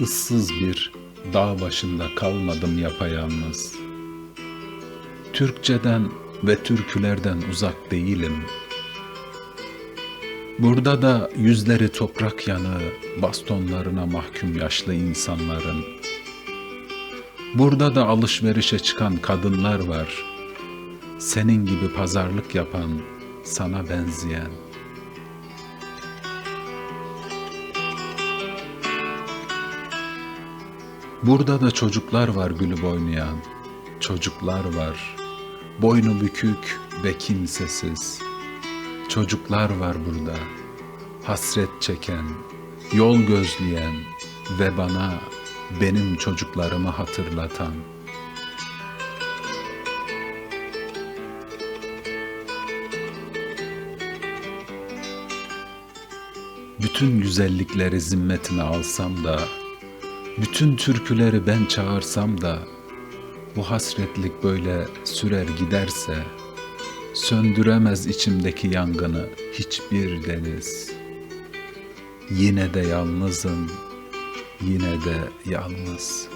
ıssız bir dağ başında kalmadım yapayalnız. Türkçeden ve türkülerden uzak değilim. Burada da yüzleri toprak yanı, bastonlarına mahkum yaşlı insanların. Burada da alışverişe çıkan kadınlar var. Senin gibi pazarlık yapan, sana benzeyen. Burada da çocuklar var gülüp oynayan. Çocuklar var. Boynu bükük ve kimsesiz. Çocuklar var burada. Hasret çeken, yol gözleyen ve bana benim çocuklarımı hatırlatan. Bütün güzellikleri zimmetine alsam da bütün türküleri ben çağırsam da bu hasretlik böyle sürer giderse söndüremez içimdeki yangını hiçbir deniz. Yine de yalnızım, yine de yalnız.''